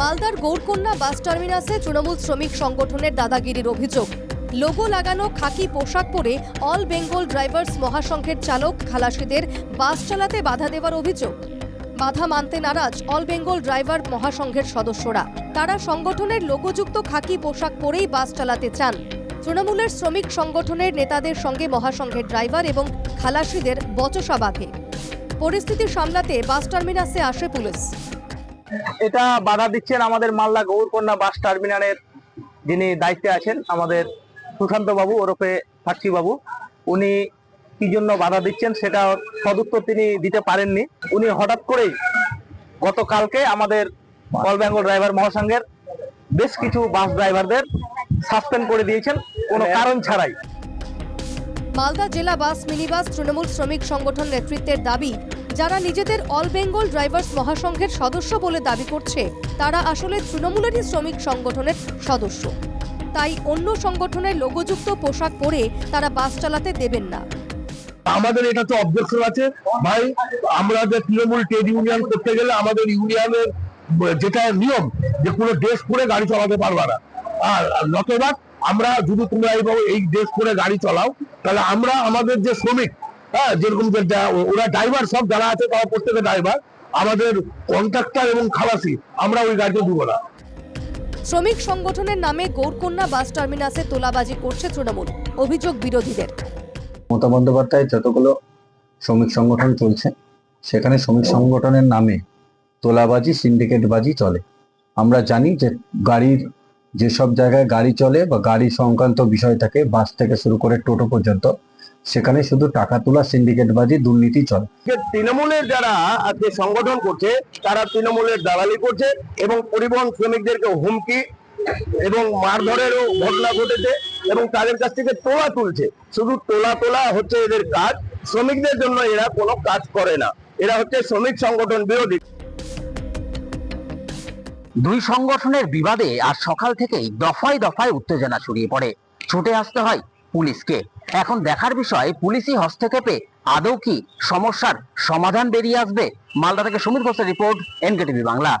মালদার গৌরকন্যা বাস টার্মিনাসে তৃণমূল শ্রমিক সংগঠনের দাদাগিরির অভিযোগ। লোগো লাগানো খাকি পোশাক পরে অল বেঙ্গল ড্রাইভার্স মহাসংঘের চালক খালাসিদের বাস চালাতে বাধা দেওয়ার অভিযোগ। বাধা মানতে নারাজ অল বেঙ্গল ড্রাইভার মহাসংঘের সদস্যরা। তারা সংগঠনের লোগোযুক্ত খাকি পোশাক পরেই বাস চালাতে চান। তৃণমূলের শ্রমিক সংগঠনের নেতাদের সঙ্গে মহাসংঘের ড্রাইভার এবং খালাসিদের বচসা বাঁধে। পরিস্থিতি সামলাতে বাস টার্মিনাসে আসে পুলিশ। এটা বাধা দিচ্ছেন আমাদের মালদা গৌরকন্যা বাস টার্মিনালের যিনি দায়িত্বে আছেন আমাদের সুশান্ত বাবু ওরফে ফার্সি বাবু। উনি কি জন্য বাধা দিচ্ছেন সেটা সদুত্তর তিনি দিতে পারেননি। উনি হঠাৎ করেই গতকালকে আমাদের অল বেঙ্গল ড্রাইভার মহাসংঘের বেশ কিছু বাস ড্রাইভারদের সাসপেন্ড করে দিয়েছেন কোনো কারণ ছাড়াই। মালদা জেলা বাস, মিনিবাস, তৃণমূল শ্রমিক সংগঠন নেতৃত্বের দাবি, যারা নিজেদের অল বেঙ্গল ড্রাইভার্স মহাসংঘের সদস্য বলে দাবি করছে, তারা আসলে তৃণমূলেরই শ্রমিক সংগঠনের সদস্য। তাই অন্য সংগঠনের লোগোযুক্ত পোশাক পরে তারা বাস চালাতে দেবেন না। আমাদের এটা তো অবজেকশন আছে। ভাই, আমরা যে তৃণমূল ট্রেড ইউনিয়ন করতে গেলে আমাদের ইউনিয়নের যেটা নিয়ম, যে কোনো ড্রেস পরে গাড়ি চালাতে পারবা না। আর নতবা আমরা যদি তোমরা এইভাবে এই ড্রেস পরে গাড়ি চালাও তাহলে আমরা আমাদের যে শ্রমিক হ্যাঁ যেরকম ওরা ড্রাইভার সব যারা আছে তারা প্রত্যেকে ড্রাইভার আমাদের কন্ট্রাক্টর এবং খালাসি আমরা ওই গাড়িতে দিব না। শ্রমিক সংগঠনের নামে গৌরকন্যা বাস টার্মিনাসে তোলাবাজি করছে তৃণমূল। অভিযোগ বিরোধীদের। মমতা বন্দ্যোপাধ্যায় যতগুলো শ্রমিক সংগঠন চলছে সেখানে শ্রমিক সংগঠনের নামে তোলাবাজি সিন্ডিকেটবাজি চলে। আমরা জানি যে গাড়ির যেসব জায়গায় গাড়ি চলে বা গাড়ি সংক্রান্ত বিষয় থাকে বাস থেকে শুরু করে টোটো পর্যন্ত, সেখানে শুধু টাকা তোলা, সিন্ডিকেটবাজি, দুর্নীতি চলে। তৃণমূলের যারা আজকে সংগঠন করছে, তারা তৃণমূলের দালালি করছে এবং পরিবহন শ্রমিকদেরকে হুমকি এবং মারধরেরও ঘটনা ঘটেছে এবং তাদের কাছ থেকে তোলা তুলছে। শুধু তোলা তোলা হচ্ছে এদের কাজ, শ্রমিকদের জন্য এরা কোনো কাজ করে না। এরা হচ্ছে শ্রমিক সংগঠন বিরোধী। দুই সংগঠনের বিবাদে আজ সকাল থেকেই দফায় দফায় উত্তেজনা ছড়িয়ে পড়ে। ছুটে আসতে হয় পুলিশকে। এখন দেখার বিষয় পুলিশই হস্তক্ষেপে আদৌ কি সমস্যার সমাধান বেরিয়ে আসবে? মালদা থেকে সমীর ঘোষের রিপোর্ট, এনকেটিভি বাংলা।